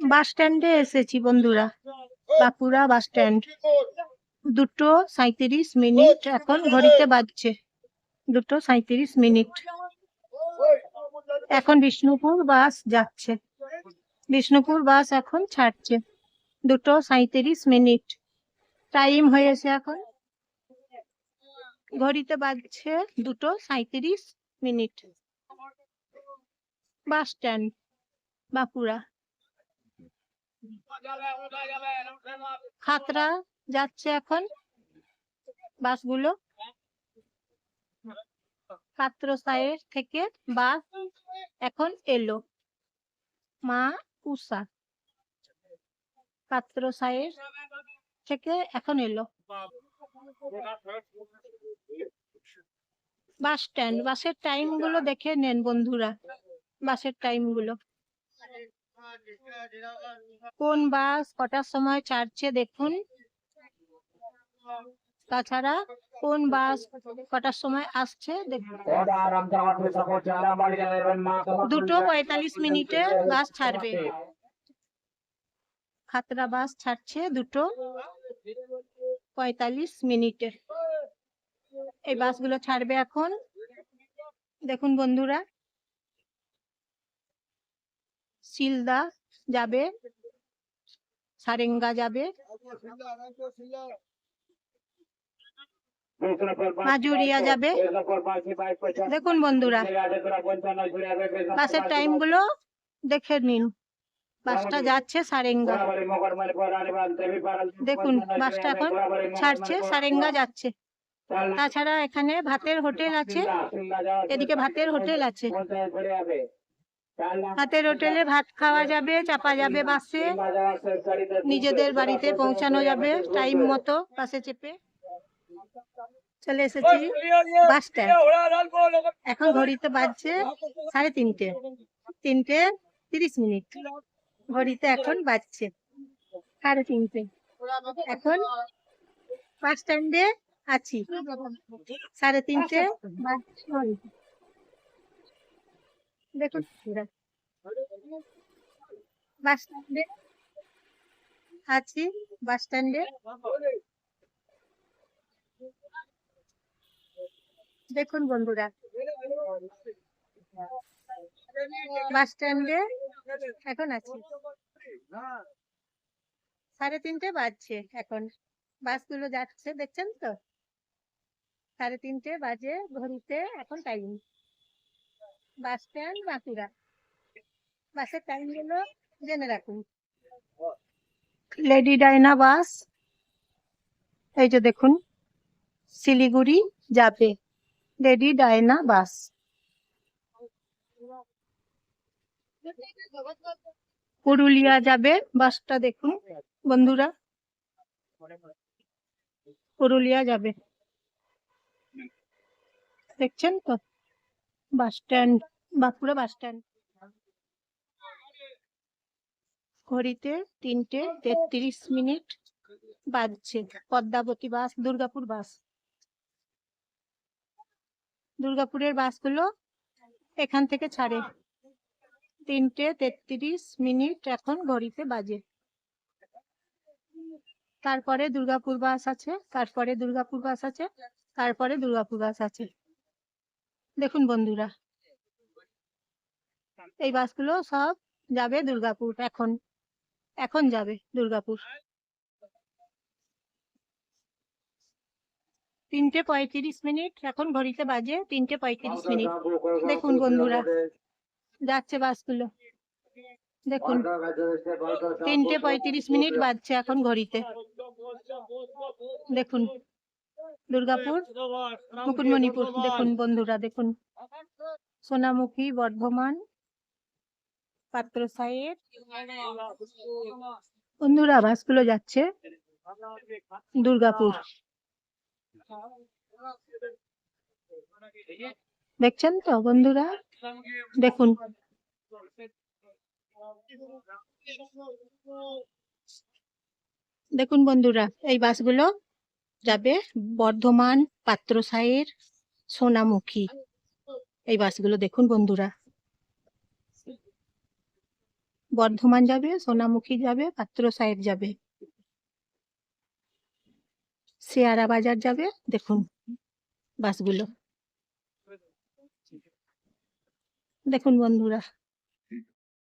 বাস স্ট্যান্ডে এসেছি বন্ধুরা। Bankura bus stand. দুটো সাঁইত্রিশ মিনিট এখন ঘড়িতে বাজছে। দুটো সাঁইত্রিশ মিনিট। এখন বিষ্ণুপুর বাস যাচ্ছে। বিষ্ণুপুর বাস এখন ছাড়ছে। দুটো সাঁইত্রিশ মিনিট। টাইম হয়েছে এখন। ঘড়িতে বাজছে দুটো সাঁইত্রিশ minute. Bus stand, Bankura. Khatra যাচ্ছে এখন বাসগুলো। ছাত্র সাহেব থেকে বাস এখন এলো। মা উষা। ছাত্র সাহেব থেকে এখন এলো। বাস স্ট্যান্ড, বাসের টাইমগুলো দেখে নেন বন্ধুরা। বাসের টাইমগুলো কোন বাস কটার সময় ছাড়ছে দেখুন। তাছাড়া কোন বাস কটার সময় আসছে দেখুন। দুটো পঁয়তাল্লিশ মিনিটে বাস ছাড়বে। খাতরা বাস ছাড়ছে দুটো পঁয়তাল্লিশ মিনিটে। এই বাসগুলো ছাড়বে এখন। দেখুন বন্ধুরা শিলদা যাবে, সারেঙ্গা যাবে। মাজুরিয়া যাবে। দেখুন বন্ধুরা, বাসের টাইমগুলো দেখে নিন। বাসটা যাচ্ছে সারেঙ্গা। দেখুন, বাসটা এখন ছাড়ছে, সারেঙ্গা যাচ্ছে। তাছাড়া এখানে ভাতের হোটেল আছে। এদিকে ভাতের হোটেল আছে। ভাতের হোটেলে ভাত খাওয়া যাবে, চাপা যাবে বাসে। নিজেদের বাড়িতে পৌঁছানো যাবে, টাইম মতো বাসে চেপে। চলে এসেছি বাস স্ট্যান্ড। এখন ঘড়িতে বাজছে সাড়ে তিনটে। তিনটে তিরিশ মিনিট। ঘড়িতে এখন বাজছে সাড়ে তিনটে। এখন বাস স্ট্যান্ডে আছি। সাড়ে তিনটে ঘড়িতে। দেখুন। বাস স্ট্যান্ডে আছি, বাস স্ট্যান্ডে। দেখুন বন্ধুরা। বাস স্ট্যান্ডে এখন আছি। সাড়ে তিনটে বাজছে এখন। বাসগুলো যাচ্ছে, দেখছেন তো? সাড়ে তিনটে বাজে, ঘড়িতে এখন টাইম বাস স্ট্যান্ড, বাঁকুড়া। বাসের টাইমগুলো জেনে রাখুন। লেডি ডাইনা বাস এই যে দেখুন, শিলিগুড়ি যাবে। লেডি ডায়না বাস পুরুলিয়া যাবে বাসটা দেখুন, বন্ধুরা। পুরুলিয়া যাবে। দেখছেন তো? Bus stand, Bankura bus stand. ঘড়িতে তিনটে তেত্রিশ মিনিট বাজছে। পদ্মাবতী বাস, দুর্গাপুর বাস। দুর্গাপুরের বাসগুলো এখান থেকে ছাড়ে। তিনটে তেত্রিশ মিনিট এখন ঘড়িতে বাজে। তারপরে দুর্গাপুর বাস আছে, তারপরে দুর্গাপুর বাস আছে, তারপরে দুর্গাপুর বাস আছে। দেখুন বন্ধুরা এই বাসগুলো সব যাবে দুর্গাপুর এখন এখন যাবে দুর্গাপুর। তিনটে পঁয়ত্রিশ মিনিট এখন ঘড়িতে বাজে তিনটে পঁয়ত্রিশ মিনিট। দেখুন বন্ধুরা যাচ্ছে বাসগুলো। দেখুন তিনটে পঁয়ত্রিশ মিনিট বাজছে এখন ঘড়িতে। দেখুন দুর্গাপুর, মুকুটমণিপুর, দেখুন বন্ধুরা, দেখুন। সোনামুখী, বর্ধমান, পাত্র সাহেব। বন্ধুরা, বাসগুলো যাচ্ছে দুর্গাপুর। দেখছেন তো বন্ধুরা? দেখুন। দেখুন বন্ধুরা, এই বাসগুলো যাবে বর্ধমান পাত্রসায়ের সোনামুখী। এই বাসগুলো দেখুন বন্ধুরা। বর্ধমান যাবে, সোনামুখী যাবে পাত্র সাহেব যাবে। শেয়ারা বাজার যাবে, দেখুন বাসগুলো। দেখুন বন্ধুরা।